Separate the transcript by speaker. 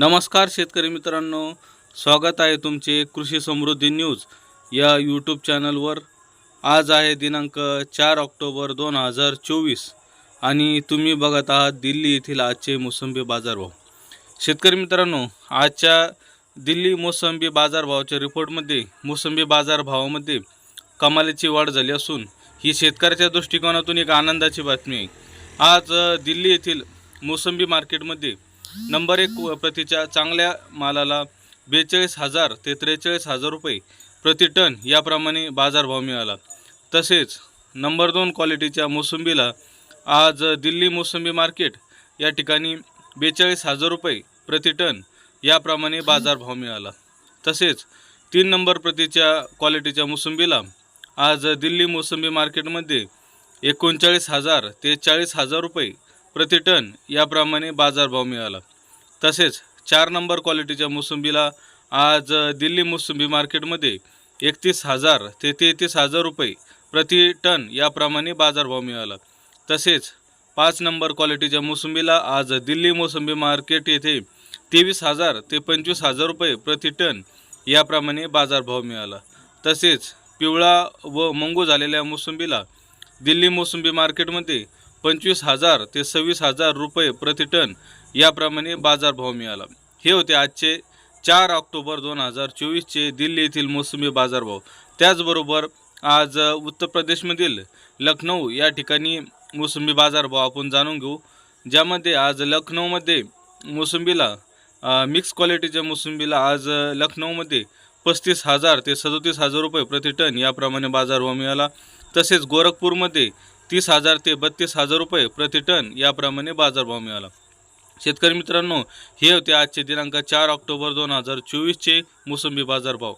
Speaker 1: नमस्कार शेतकरी मित्रांनो स्वागत आहे तुमचे कृषी समृद्धी न्यूज या यूट्यूब चॅनलवर आज आहे दिनांक चार ऑक्टोबर दोन हजार चोवीस आणि तुम्ही बघत आहात दिल्ली येथील आजचे मोसंबी बाजारभाव. शेतकरी मित्रांनो आजच्या दिल्ली मोसंबी बाजारभावाच्या रिपोर्टमध्ये मोसंबी बाजारभावामध्ये कमालीची वाढ झाली असून ही शेतकऱ्याच्या दृष्टिकोनातून एक आनंदाची बातमी आहे. आज दिल्ली येथील मोसंबी मार्केटमध्ये नंबर एक व प्रतीच्या चांगल्या मालाला बेचाळीस हजार ते त्रेचाळीस हजार रुपये प्रति टन याप्रमाणे बाजारभाव मिळाला. तसेच नंबर दोन क्वालिटीच्या मोसंबीला आज दिल्ली मोसंबी मार्केट या ठिकाणी बेचाळीस हजार रुपये प्रति टन याप्रमाणे बाजारभाव मिळाला. तसेच तीन नंबर प्रतीच्या क्वालिटीच्या मोसंबीला आज दिल्ली मोसंबी मार्केटमध्ये एकोणचाळीस हजार ते चाळीस हजार रुपये प्रति टन याप्रमाणे बाजारभाव मिळाला. तसेच चार नंबर क्वालिटीच्या मोसंबीला आज दिल्ली मोसंबी मार्केटमध्ये एकतीस हजार ते तेहतीस हजार रुपये प्रति टन याप्रमाणे बाजारभाव मिळाला. तसेच पाच नंबर क्वालिटीच्या मोसंबीला आज दिल्ली मोसंबी मार्केट येथे तेवीस हजार ते पंचवीस हजार रुपये प्रति टन याप्रमाणे बाजारभाव मिळाला. तसेच पिवळा व मंगू झालेल्या मोसंबीला दिल्ली मोसंबी मार्केटमध्ये पंचवीस हजार ते सव्वीस हजार रुपये प्रतिटन याप्रमाणे बाजारभाव मिळाला. हे होते आजचे चार ऑक्टोबर दोन हजार चोवीसचे दिल्ली येथील मोसंबी बाजारभाव. त्याचबरोबर आज उत्तर प्रदेशमधील लखनौ या ठिकाणी मोसंबी बाजारभाव आपण जाणून घेऊ ज्यामध्ये आज लखनौमध्ये मोसंबीला मिक्स क्वालिटीच्या मोसंबीला आज लखनौमध्ये पस्तीस हजार ते सदोतीस हजार रुपये प्रति टन याप्रमाणे बाजारभाव मिळाला. तसेच गोरखपूरमध्ये तीस हजार ते बत्तीस हजार रुपये प्रति टन याप्रमाणे बाजारभाव मिळाला. शेतकरी मित्रांनो हे होते आजचे दिनांक चार ऑक्टोबर दोन हजार चोवीसचे मोसंबी बाजारभाव.